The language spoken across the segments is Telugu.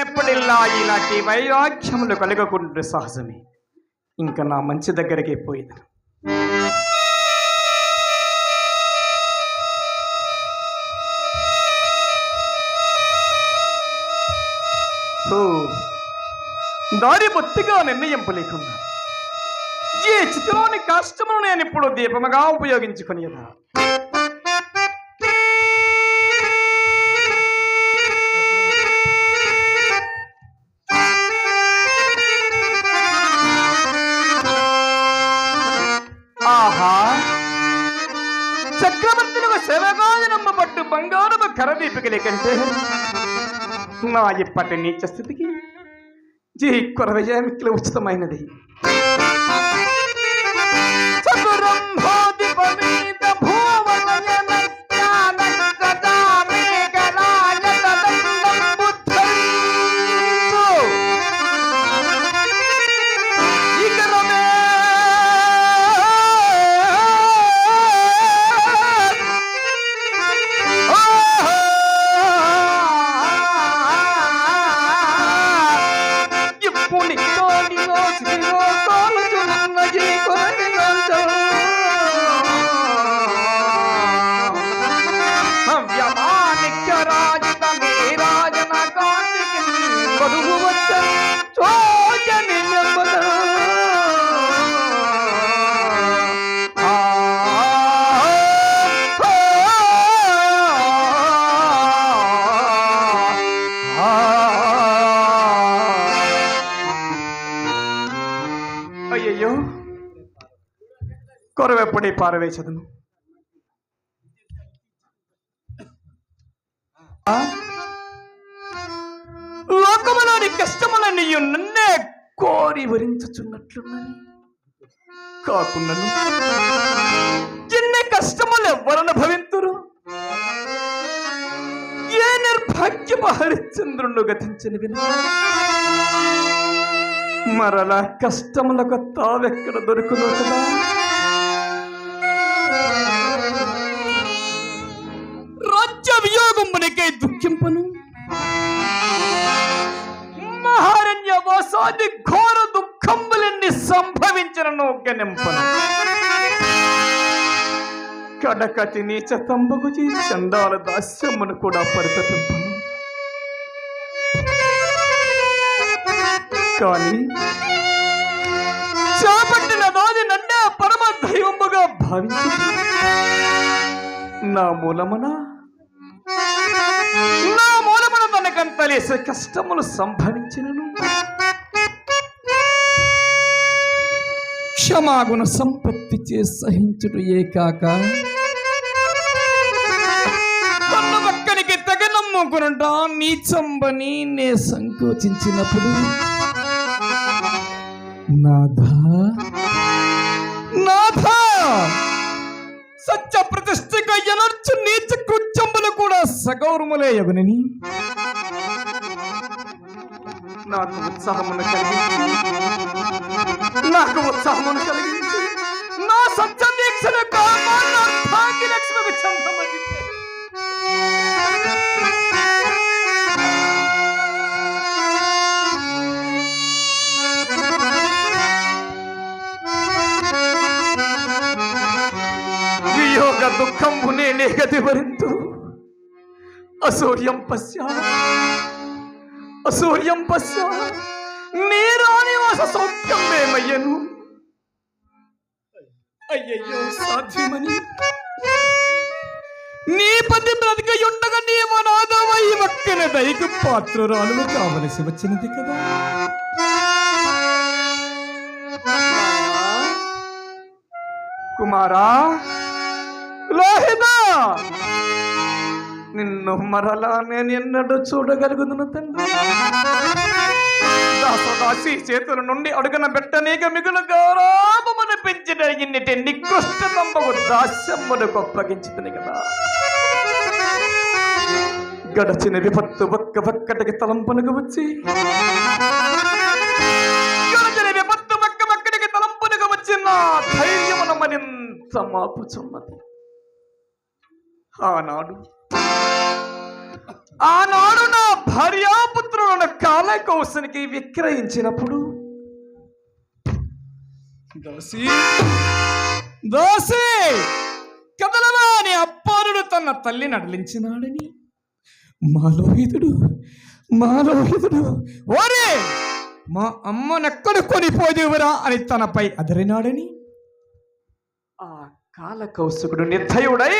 ఎప్పుడిల్లా ఇలాంటి వైరాగ్యములు కలగకుండా సహజమే. ఇంకా నా మంచి దగ్గరికి పోయేది ఓ, దారి బొత్తిగా నిర్ణయింపు లేకుండా. ఈ చిత్రంలోని కష్టమును నేను ఇప్పుడు దీపముగా ఉపయోగించుకునేదా? బంగారము కరదీపికలే కంటే నా ఇప్పటి నీచ స్థితికి జీ కొరవజామికిల ఉచితమైనది. చతురం కొరవెప్పుడే పారవేచదును లోకములోని కష్టములన్నీ నన్నే కోరి వరించుచున్నట్లున్నది కాకుండా ఎన్ని కష్టములు ఎవరను భవింతురు ఏ నిర్భాగ్యము హరిశ్చంద్రుణ్ణు గతించిన విన. మరలా కష్టములకు తావెక్కడ దొరుకును కదా? రాజ్య దుఃఖింపను. మహారణ్య వాసాది ఘోర దుఃఖములన్నీ సంభవించను గణింపను కడకతి నీచ తంబగు చందాల దాస్యమును కూడా పరితపింపను. కానీ చేపట్టిన నాది నన్నే పరమ దైవముగా భావించి నా మూలమున నా మూలమున తనకంతలేసి కష్టములు సంభవించినను. క్షమాగుణ సంపత్తి చే సహించుడు ఏ కాక. కన్ను పక్కనికి తెగ నమ్ముకునుంటా నీచంబని నే సంకోచించినప్పుడు నాథా నాథా సత్య ప్రతిష్ఠిక ఎనర్చు నీచకు సగౌరములే యగునిని. నాకు ఉత్సాహమును కలిగించి నాకు ఉత్సాహమును కలిగించి నా సత్య దీక్షను కామాన్ని లక్ష్మి లక్ష్మికి చందమని వియోగ దుఃఖంబు నేనే గతి వరింతు అసూర్యం పశ్య అసూర్యం పశ్య నీరానివాస సౌఖ్యం మేమయ్యను. అయ్యయ్యో సాధ్యమని. నీ పతి బ్రతిక ఉండగా నీ మనాదమై మక్కన దయకు పాత్రురాలు కావలసి వచ్చినది కదా. కుమారా లోహిత! నిన్ను మరలా నేను ఎన్నడూ చూడగలుగుతున్న తండ్రి. దాసదాసి చేతుల నుండి అడుగున పెట్టనీక మిగులు గౌరవమును పెంచిన ఇన్నిటి నికృష్ట తంబకు దాస్యమును కొప్పగించుతుంది కదా. గడచిన విపత్తు ఒక్క ఒక్కటికి తలంపనకు వచ్చి గడచిన విపత్తు ఒక్క ఒక్కటికి తలంపనకు వచ్చి నా ధైర్యమున మరింత మాపుచున్నది. ఆనాడు ఆనాడు నా భార్యాపుత్రులను కా కాలకౌశనికి విక్రయించినప్పుడు దాసి దాసి కదలవాని అప్పారుడు తన తల్లిని అడలించినాడని. మాలోహితుడు మాలోహితుడు ఓరే మా అమ్మనెక్కడ కొనిపోదేవురా? అని తనపై అదరినాడని. ఆ కాలకౌశకుడు నిర్దయుడై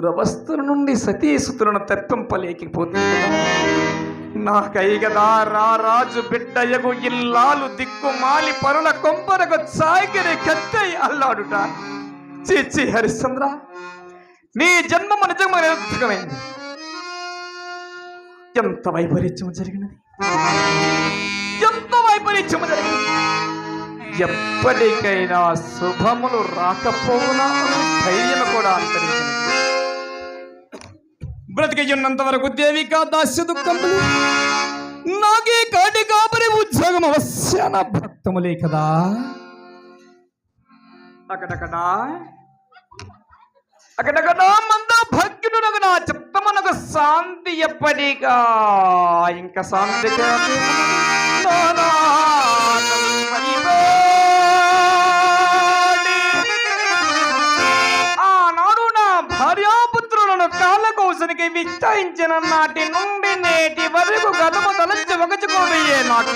అట్టి దురవస్థల నుండి సతీసుతులను తప్పింపలేకపోతుంది నాకై గదా రా రాజు బిడ్డయగు ఇల్లాలు దిక్కుమాలి పరుల కొంపరకు సాగిరి కత్తై అల్లాడుట. చీచి హరిశ్చంద్ర నీ జన్మము నిజంగా నిరర్థకమైంది. ఎంత వైపరీత్యము జరిగినది? ఎంత వైపరీత్యము జరిగినది? ఎప్పటికైనా శుభములు రాకపోవునా? ధైర్యం కూడా అంతరించింది బ్రతికయ్యున్నంత వరకు దేవిక దాస్య దుఃఖములు నాకే కాటి కాపరి ఉద్యోగం అవశ్య నా భక్తములే కదా. అక్కడక్కడా అక్కడక్కడా మంద భక్తుడు నా చిత్తమునకు శాంతి ఎప్పటిగా ఇంకా శాంతి మనసునికి విక్రయించిన నాటి నుండి నేటి వరకు గతము తలచి ఒకచుకోబోయే నాకు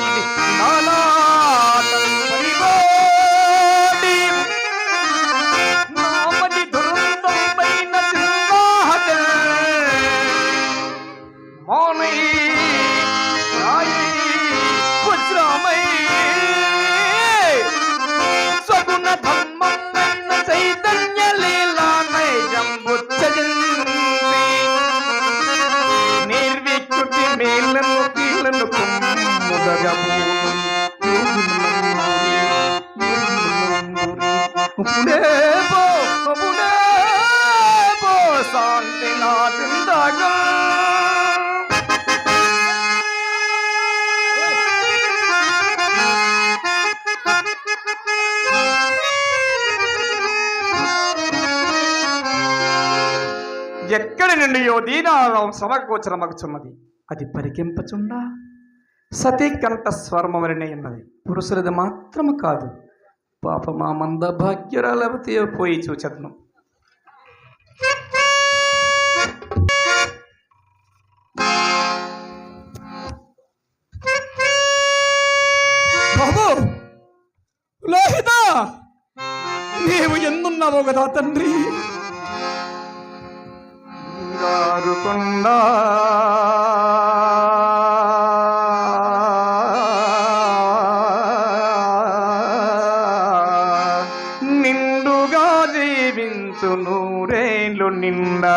ఎక్కడి నుండియో యో దీనారావు అది పరికింపచుండా? సతీ కంఠస్వర్మ స్వర్మవరినే ఉన్నది. పురుషులది మాత్రము కాదు. పాప మా మంద భాగ్యురాలవతి పోయి చూచను బాబు! లోహిత! నీవు ఎందున్నావు కదా తండ్రి? గారుకొండ నిండుగా జీవించు నూరేళ్ళు నిండా.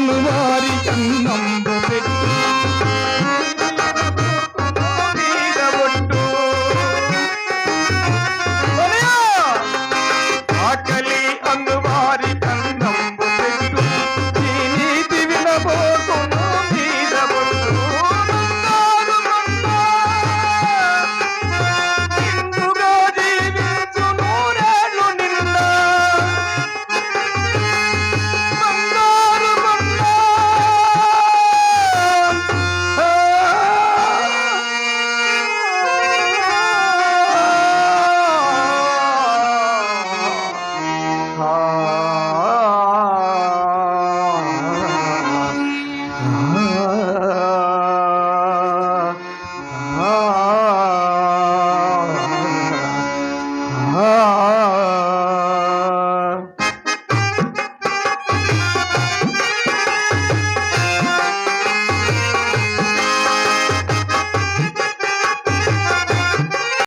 கண்ணுவாரி கண்ணம்பு பெற்று